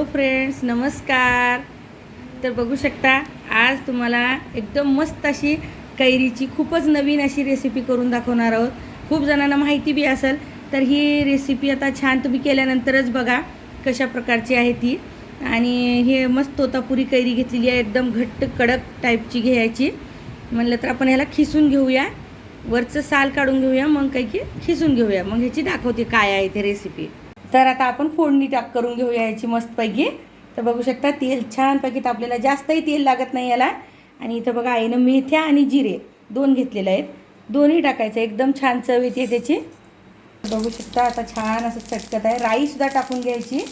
Hello friends नमस्कार. तर बघू शकता आज तुम्हाला एकदम मस्त अशी कैरीची खूपच नवीन अशी रेसिपी करून दाखवणार आहोत. खूप जणांना माहिती बी असेल तर ही रेसिपी आता छान तुम्ही केल्यानंतरच बघा कशा प्रकारची आहे ती. आणि हे मस्त तोतापुरी कैरी घेतलेली आहे एकदम घट्ट कडक टाईपची घ्यायची. म्हणलं तर आपण ह्याला खिसून घेऊया. वरचं साल काढून घेऊया मग काही की खिसून घेऊया. मग ह्याची दाखवते काय आहे ते रेसिपी तर आता आपण फोडणी टाक करून घेऊया याची मस्तपैकी. तर बघू शकता तेल छानपैकी तापलेलं जास्तही तेल लागत नाही याला. आणि इथं बघा आईनं मेथ्या आणि जिरे दोन घेतलेले आहेत. दोन्ही टाकायचं एकदम छान चव येते त्याची. बघू शकता आता छान असं चटकत आहे. राईसुद्धा टाकून घ्यायची.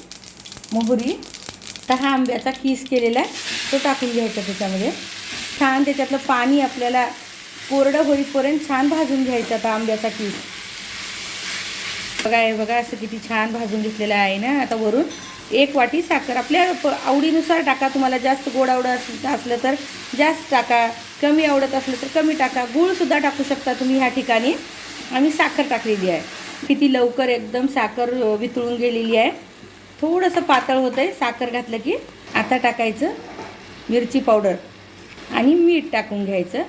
मोहरी. तर हा आंब्याचा किस केलेला आहे. तो टाकून घ्यायचा त्याच्यामध्ये. छान त्याच्यातलं पाणी आपल्याला कोरडं होईपर्यंत छान भाजून घ्यायचं आता आंब्याचा किस. बघा हे बघा असं किती छान भाजून घेतलेलं आहे ना. आता वरून एक वाटी साखर. आपल्या प- आवडीनुसार टाका. तुम्हाला जास्त गोड आवडत असलं तर जास्त टाका. कमी आवडत असलं तर कमी टाका. गूळसुद्धा टाकू शकता तुम्ही ह्या ठिकाणी. आम्ही साखर टाकलेली आहे. किती लवकर एकदम साखर वितळून गेलेली आहे. थोडंसं पातळ होतं आहे साखर घातलं की आता टाकायचं मिरची पावडर आणि मीठ टाकून घ्यायचं.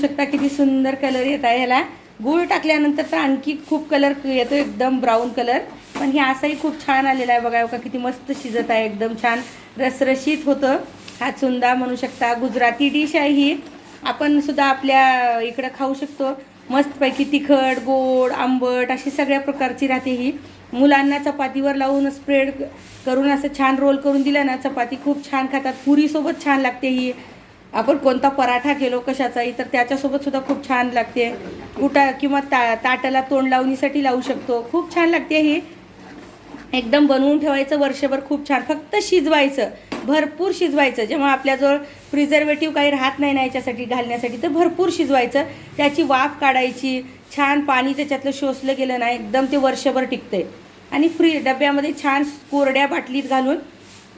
शकता किती सुंदर कलर येत आहे ह्याला. गूळ टाकल्यानंतर तर आणखी खूप कलर येतो एकदम ब्राऊन कलर पण हे असाही खूप छान आलेला आहे बघा का किती मस्त शिजत आहे एकदम छान रसरशीत होतं. हा चुंदा म्हणू शकता. गुजराती डिश आहे ही. आपण सुद्धा आपल्या इकडं खाऊ शकतो. मस्तपैकी तिखट गोड आंबट अशी सगळ्या प्रकारची राहते ही. मुलांना चपातीवर लावून स्प्रेड करून असं छान रोल करून दिलं ना चपाती खूप छान खातात. पुरीसोबत छान लागते ही. आपण कोणता पराठा केलो कशाचाही तर त्याच्यासोबत सुद्धा खूप छान लागते. कुटा किंवा ता ताटाला तोंड लावणीसाठी लावू शकतो. खूप छान लागते ही. एकदम बनवून ठेवायचं वर्षभर खूप छान. फक्त शिजवायचं. भरपूर शिजवायचं. जेव्हा आपल्याजवळ प्रिझर्वेटिव्ह काही राहत नाही ना याच्यासाठी घालण्यासाठी तर भरपूर शिजवायचं. त्याची वाफ काढायची. छान पाणी त्याच्यातलं शोषलं गेलं नाही एकदम ते वर्षभर टिकतंय. आणि फ्री डब्यामध्ये छान कोरड्या बाटलीत घालून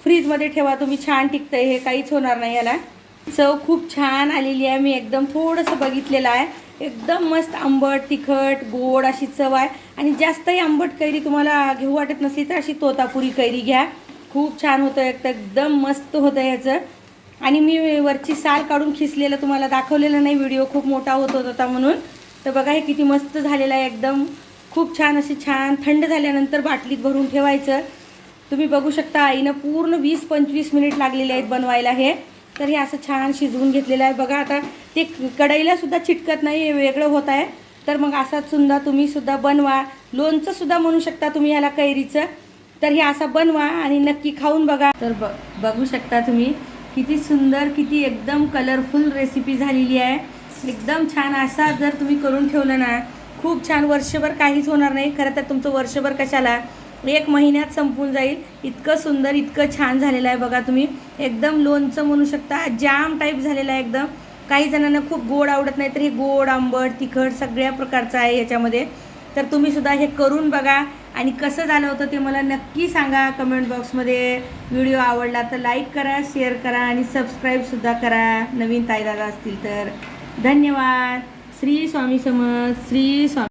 फ्रीजमध्ये ठेवा तुम्ही छान टिकतंय. हे काहीच होणार नाही याला. चव खूप छान आलेली आहे. मी एकदम थोडंसं बघितलेलं आहे. एकदम मस्त आंबट तिखट गोड अशी चव आहे. आणि जास्तही आंबट कैरी तुम्हाला घेऊ वाटत नसली तर अशी तोतापुरी कैरी घ्या. खूप छान होतं. एक एकदम मस्त होतं ह्याचं. आणि मी वरची साल काढून खिसलेलं तुम्हाला दाखवलेलं नाही. व्हिडिओ खूप मोठा होत होता म्हणून. तर बघा हे किती मस्त झालेलं आहे. एकदम खूप छान असे छान थंड झाल्यानंतर बाटलीत भरून ठेवायचं. तुम्ही बघू शकता आईनं पूर्ण वीस पंचवीस मिनिट लागलेले आहेत बनवायला हे. तर हे असं छान शिजवून घेतलेलं आहे. बघा आता ते कढईला सुद्धा चिटकत नाही वेगळं होत आहे. तर मग असा सुद्धा तुम्ही सुद्धा बनवा. लोणचं सुद्धा म्हणू शकता तुम्ही ह्याला कैरीचं. तर हे असा बनवा आणि नक्की खाऊन बघा. तर ब बघू शकता तुम्ही किती सुंदर किती एकदम कलरफुल रेसिपी झालेली आहे. एकदम छान असा जर तुम्ही करून ठेवलं ना खूप छान. वर्षभर काहीच होणार नाही. खरं तर तुमचं वर्षभर कशाला? एक महिन्यात संपून जाईल. इतकं सुंदर इतकं छान झालेलं आहे बघा तुम्ही. एकदम लोणचं म्हणू शकता. जाम टाईप झालेलं आहे एकदम. काही जणांना खूप गोड आवडत नाही तर हे गोड आंबट तिखट सगळ्या प्रकारचं आहे याच्यामध्ये. तर तुम्ही सुद्धा हे करून बघा. आणि कसं झालं होतं ते मला नक्की सांगा कमेंट बॉक्समध्ये व्हिडिओ आवडला तर लाईक करा शेअर करा आणि सबस्क्राईबसुद्धा करा. नवीन ताईदादा असतील तर. धन्यवाद. श्री स्वामी समज श्री स्वामी